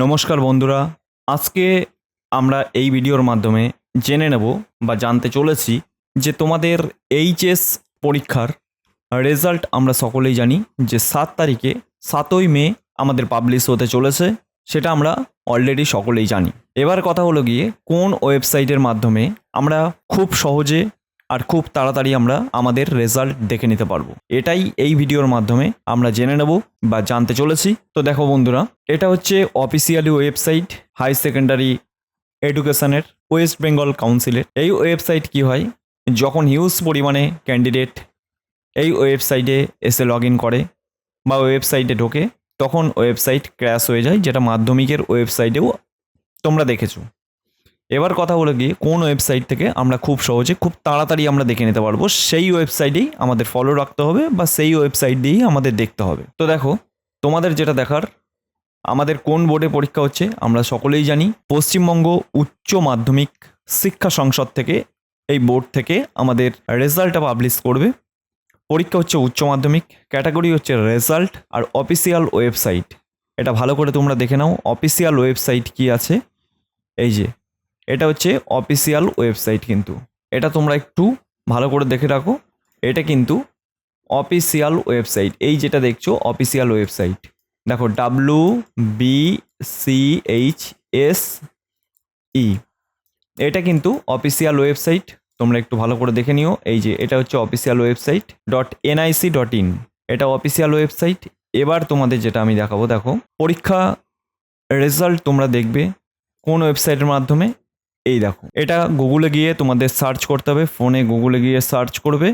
নমস্কার বন্ধুরা, আজকে আমরা এই ভিডিওর মাধ্যমে জেনে নেব বা জানতে চলেছি যে তোমাদের এইচএস পরীক্ষার রেজাল্ট আমরা সকলেই জানি যে সাত তারিখে সাতই মে আমাদের পাবলিশ হতে চলেছে, সেটা আমরা অলরেডি সকলেই জানি। এবার কথা হলো গিয়ে কোন ওয়েবসাইটের মাধ্যমে আমরা খুব সহজে আর খুব তাড়াতাড়ি আমরা আমাদের রেজাল্ট দেখে নিতে পারব। এটাই এই ভিডিওর মাধ্যমে আমরা জেনে নেব বা জানতে চলেছি। তো দেখো বন্ধুরা, এটা হচ্ছে অফিসিয়ালি ওয়েবসাইট হাই সেকেন্ডারি এডুকেশনের ওয়েস্ট বেঙ্গল কাউন্সিলের এই ওয়েবসাইট কি হয়? যখন হিউজ পরিমাণে ক্যান্ডিডেট এই ওয়েবসাইটে এসে লগ ইন করে বা ওয়েবসাইটে ঢোকে, তখন ওয়েবসাইট ক্র্যাশ হয়ে যায়, যেটা মাধ্যমিকের ওয়েবসাইটেও তোমরা দেখেছ। এবার কথা হলো গিয়ে কোন ওয়েবসাইট থেকে আমরা খুব সহজে, খুব তাড়াতাড়ি আমরা দেখে নিতে পারব। সেই ওয়েবসাইটেই আমাদের ফলো রাখতে হবে বা সেই ওয়েবসাইট দিয়েই আমাদের দেখতে হবে। তো দেখো, তোমাদের যেটা দেখার, আমাদের কোন বোর্ডে পরীক্ষা হচ্ছে আমরা সকলেই জানি। পশ্চিমবঙ্গ উচ্চ মাধ্যমিক শিক্ষা সংসদ থেকে এই বোর্ড থেকে আমাদের রেজাল্টটা পাবলিশ করবে। পরীক্ষা হচ্ছে উচ্চ মাধ্যমিক ক্যাটাগরি হচ্ছে রেজাল্ট আর অফিসিয়াল ওয়েবসাইট এটা ভালো করে তোমরা দেখে নাও অফিসিয়াল ওয়েবসাইট কি আছে? এই যে এটা হচ্ছে অফিসিয়াল ওয়েবসাইট কিন্তু। এটা তোমরা একটু ভালো করে দেখে রাখো। এটা কিন্তু অফিসিয়াল ওয়েবসাইট এই যেটা দেখছ অফিসিয়াল ওয়েবসাইট দেখো W B C H S E এটা কিন্তু অফিসিয়াল ওয়েবসাইট তোমরা একটু ভালো করে দেখে নিও। এই যে, এটা হচ্ছে official website dot NIC dot in এটা অফিসিয়াল ওয়েবসাইট এবার তোমাদের যেটা আমি দেখাবো, দেখো, পরীক্ষা রেজাল্ট তোমরা দেখবে কোন ওয়েবসাইটের মাধ্যমে। এই দেখো, এটা গুগলে গিয়ে তোমাদের সার্চ করতে হবে। ফোনে গুগলে গিয়ে সার্চ করবে।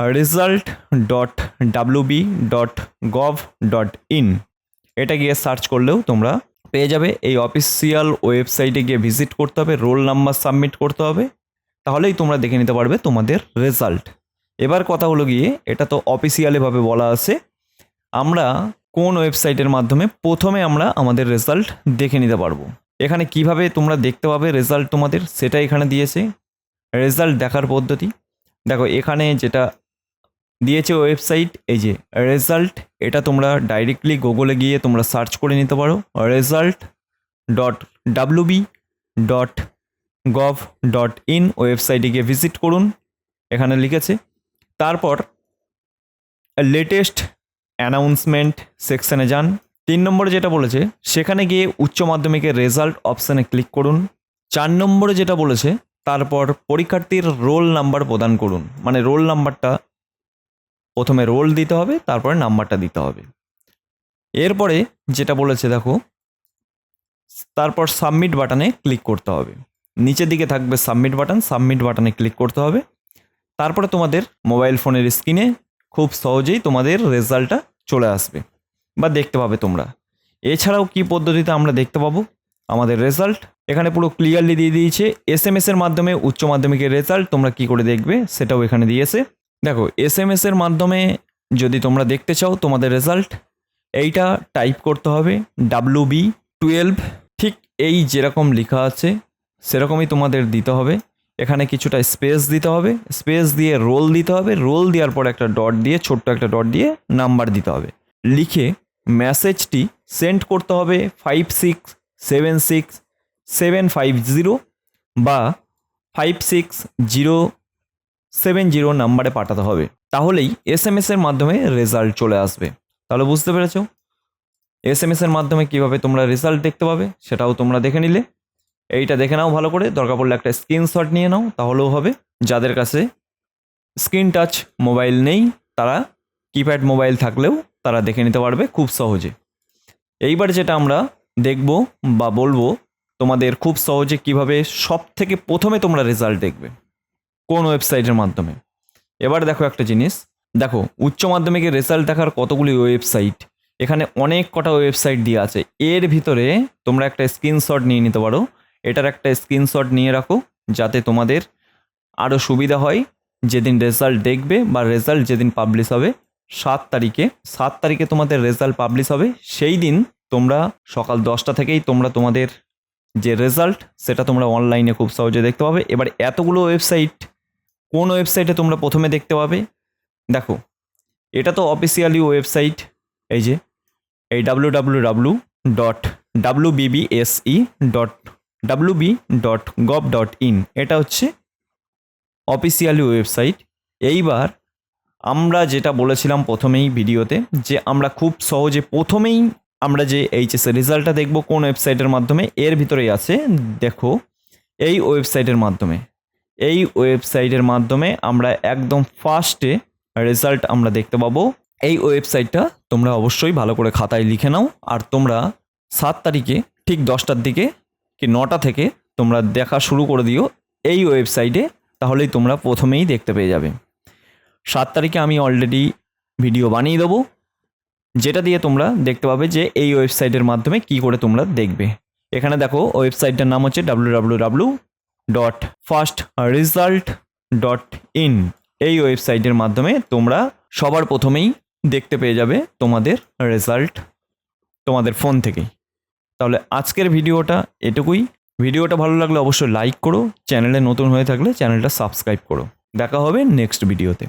Result dot WB dot gov dot in এটা গিয়ে সার্চ করলেও তোমরা পেয়ে যাবে। এই অফিসিয়াল ওয়েবসাইটে গিয়ে ভিজিট করতে হবে রোল নাম্বার সাবমিট করতে হবে। তাহলেই তোমরা দেখে নিতে পারবে তোমাদের রেজাল্ট এবার কথা হলো গিয়ে, এটা তো অফিসিয়ালিভাবে বলা আছে। আমরা কোন ওয়েবসাইটের মাধ্যমে প্রথমে আমরা আমাদের রেজাল্ট দেখে নিতে পারব। এখানে কীভাবে তোমরা দেখতে পাবে রেজাল্ট তোমাদের সেটা এখানে দিয়েছে। রেজাল্ট দেখার পদ্ধতি। দেখো, এখানে যেটা দিয়েছে ওয়েবসাইট এই যে রেজাল্ট এটা তোমরা ডাইরেক্টলি গুগলে গিয়ে তোমরা সার্চ করে নিতে পারো। Result dot WB dot gov dot in ওয়েবসাইটে গিয়ে ভিজিট করুন, এখানে লিখেছে। তারপর লেটেস্ট অ্যানাউন্সমেন্ট সেকশানে যান। তিন নম্বরে যেটা বলেছে, সেখানে গিয়ে উচ্চ মাধ্যমিকের রেজাল্ট অপশানে ক্লিক করুন। চার নম্বরে যেটা বলেছে, তারপর পরীক্ষার্থীর রোল নাম্বার প্রদান করুন। মানে রোল নাম্বারটা প্রথমে রোল দিতে হবে, তারপরে নাম্বারটা দিতে হবে। এরপরে যেটা বলেছে, দেখো, তারপর সাবমিট বাটনে ক্লিক করতে হবে। নিচের দিকে থাকবে সাবমিট বাটন সাবমিট বাটনে ক্লিক করতে হবে। তারপরে তোমাদের মোবাইল ফোনের স্ক্রিনে খুব সহজেই তোমাদের রেজাল্টটা চলে আসবে। বা দেখতে পাবে তোমরা। এছাড়াও কি পদ্ধতিতে আমরা দেখতে পাবো? আমাদের রেজাল্ট এখানে পুরো ক্লিয়ারলি দিয়ে দিয়েছে। এস এম এর মাধ্যমে, উচ্চ মাধ্যমিকের রেজাল্ট তোমরা কি করে দেখবে সেটাও এখানে দিয়েছে। দেখো এস এম এর মাধ্যমে যদি তোমরা দেখতে চাও তোমাদের রেজাল্ট এইটা টাইপ করতে হবে ডাব্লু বি টুয়েলভ ঠিক এই যেরকম লেখা আছে, সেরকমই তোমাদের দিতে হবে। এখানে কিছুটা স্পেস দিতে হবে। স্পেস দিয়ে রোল দিতে হবে। রোল দেওয়ার পর একটা ডট দিয়ে, ছোট্ট একটা ডট দিয়ে নাম্বার দিতে হবে। লিখে মেসেজটি সেন্ড করতে হবে five six seven six seven five zero বা five six zero seven zero নাম্বারে পাঠাতে হবে। তাহলেই এস এম এর মাধ্যমে রেজাল্ট চলে আসবে। তাহলে বুঝতে পেরেছ? এস এম এর মাধ্যমে কীভাবে তোমরা রেজাল্ট দেখতে পাবে সেটাও তোমরা দেখে নিলে। এইটা দেখে নাও ভালো করে। দরকার পড়লে একটা স্ক্রিনশট নিয়ে নাও, তাহলেও হবে। যাদের কাছে স্ক্রিন টাচ মোবাইল নেই, তারা কিপ্যাড মোবাইল থাকলেও তারা দেখে নিতে পারবে খুব সহজে। এইবার যেটা আমরা দেখব বা বলব, তোমাদের খুব সহজে কীভাবে সব থেকে প্রথমে তোমরা রেজাল্ট দেখবে কোন ওয়েবসাইটের মাধ্যমে। এবার দেখো একটা জিনিস, দেখো উচ্চ মাধ্যমিকের রেজাল্ট দেখার কতগুলি ওয়েবসাইট এখানে অনেক কটা ওয়েবসাইট দিয়ে আছে। এর ভিতরে তোমরা একটা স্ক্রিনশট নিয়ে নিতে পারো। এটার একটা স্ক্রিনশট নিয়ে রাখো, যাতে তোমাদের আরও সুবিধা হয়, যেদিন রেজাল্ট দেখবে বা রেজাল্ট যেদিন পাবলিশ হবে সাত তারিখে সাত তারিখে তোমাদের রেজাল্ট পাবলিশ হবে। সেই দিন তোমরা সকাল দশটা থেকেই তোমরা তোমাদের যে রেজাল্ট সেটা তোমরা অনলাইনে খুব সহজে দেখতে পাবে। এবার এতগুলো ওয়েবসাইট কোন ওয়েবসাইটে তোমরা প্রথমে দেখতে পাবে? দেখো, এটা তো অফিসিয়ালি ওয়েবসাইট এই যে, এই W W W dot W BBSE dot W B dot gov dot in এটা হচ্ছে অফিসিয়ালি ওয়েবসাইট এইবার আমরা যেটা বলেছিলাম প্রথমেই ভিডিওতে যে আমরা খুব সহজে প্রথমেই আমরা যে এইচএসের রেজাল্টটা দেখব কোন ওয়েবসাইটের মাধ্যমে, এর ভিতরেই আছে, দেখো, এই ওয়েবসাইটের মাধ্যমে। এই ওয়েবসাইটের মাধ্যমে আমরা একদম ফার্স্টে রেজাল্ট আমরা দেখতে পাবো। এই ওয়েবসাইটটা তোমরা অবশ্যই ভালো করে খাতায় লিখে নাও আর তোমরা সাত তারিখে, ঠিক দশটার দিকে কি নটা থেকে তোমরা দেখা শুরু করে দিও এই ওয়েবসাইটে, তাহলেই তোমরা প্রথমেই দেখতে পেয়ে যাবে। সাত তারিখে আমি অলরেডি ভিডিও বানিয়ে দেবো। যেটা দিয়ে তোমরা দেখতে পাবে যে এই ওয়েবসাইটের মাধ্যমে কি করে তোমরা দেখবে। এখানে দেখো ওয়েবসাইটটার নাম হচ্ছে W dot first result dot in এই ওয়েবসাইটের মাধ্যমে তোমরা সবার প্রথমেই দেখতে পেয়ে যাবে তোমাদের রেজাল্ট তোমাদের ফোন থেকেই। তাহলে আজকের ভিডিওটা এটুকুই। ভিডিওটা ভালো লাগলে অবশ্যই লাইক করো। চ্যানেলে নতুন হয়ে থাকলে চ্যানেলটা সাবস্ক্রাইব করো। দেখা হবে নেক্সট ভিডিওতে